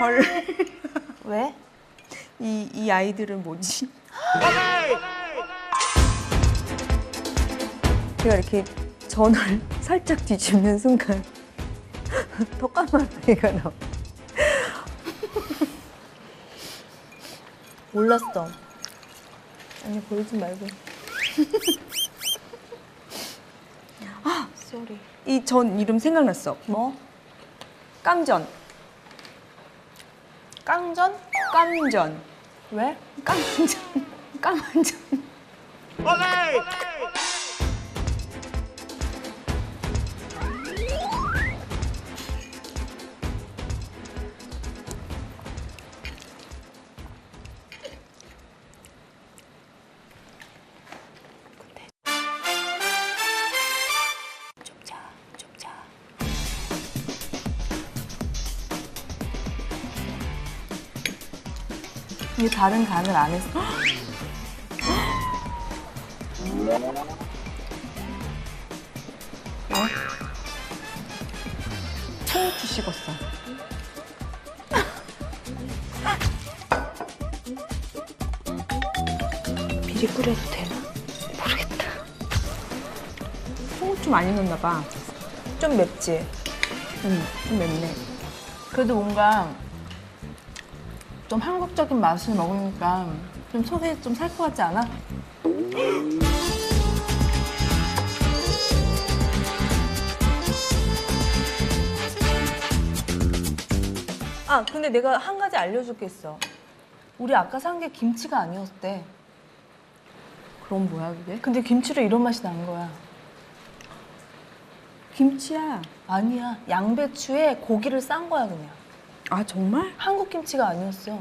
헐. 왜? 이, 이 아이들은 뭐지? 제가 이렇게 전을 살짝 뒤집는 순간 더 까만 애가 나와. 몰랐어. 아니 보이지 말고. 아, 쏘리. 이 전 이름 생각났어. 뭐? 깜전. 깡전? 깜전. 왜? 깜전. 까만전. 좁자, 왜 다른 간을 안 했어? 청우추 식었어. 미리 뿌려도 되나? 모르겠다. 청우추 많이 넣나 봐. 좀 맵지? 응, 좀 맵네. 그래도 뭔가 좀 한국적인 맛을 먹으니까 좀 속이 좀 살 것 같지 않아? 아, 근데 내가 한 가지 알려줄겠어. 우리 아까 산 게 김치가 아니었대. 그럼 뭐야, 그게? 근데 김치로 이런 맛이 나는 거야. 김치야. 아니야. 양배추에 고기를 싼 거야, 그냥. 아, 정말? 한국 김치가 아니었어.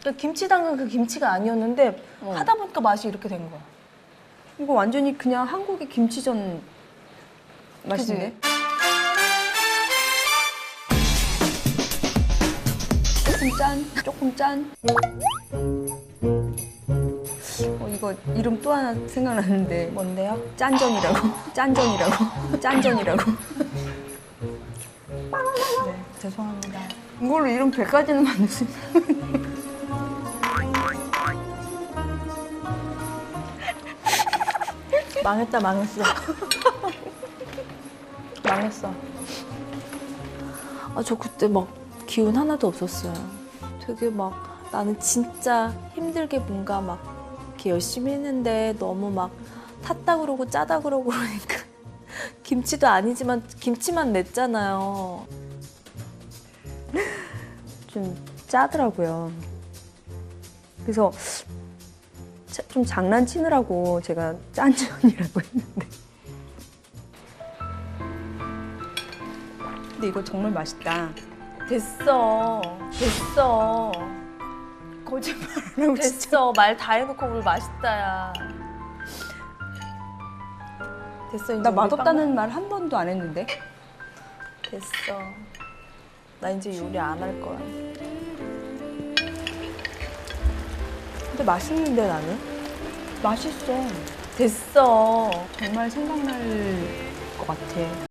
그러니까 김치 담근 그 김치가 아니었는데 어. 하다 보니까 맛이 이렇게 된 거야. 이거 완전히 그냥 한국의 김치전 맛인데? 조금 짠, 조금 짠. 어, 이거 이름 또 하나 생각나는데 뭔데요? 짠전이라고. 짠전이라고. 짠전이라고. 네, 죄송합니다. 이걸로 이름 100가지는 만들 수 있어. 망했다, 망했어. 망했어. 아, 저 그때 막 기운 하나도 없었어요. 되게 막 나는 진짜 힘들게 뭔가 막 이렇게 열심히 했는데 너무 막 탔다 그러고 짜다 그러고 그러니까 김치도 아니지만 김치만 냈잖아요. 좀 짜더라고요. 그래서 자- 좀 장난치느라고 제가 짠전이라고 했는데. 근데 이거 정말 맛있다. 됐어. 됐어. 거짓말 안 하고. 됐어. 말 다 해놓고 뭘 맛있다야. 됐어. 이제 나 맛없다는 말 한 번도 안 했는데. 빵- 됐어. 나 이제 요리 안 할 거야. 근데 맛있는데 나는? 맛있어. 됐어. 정말 생각날 것 같아.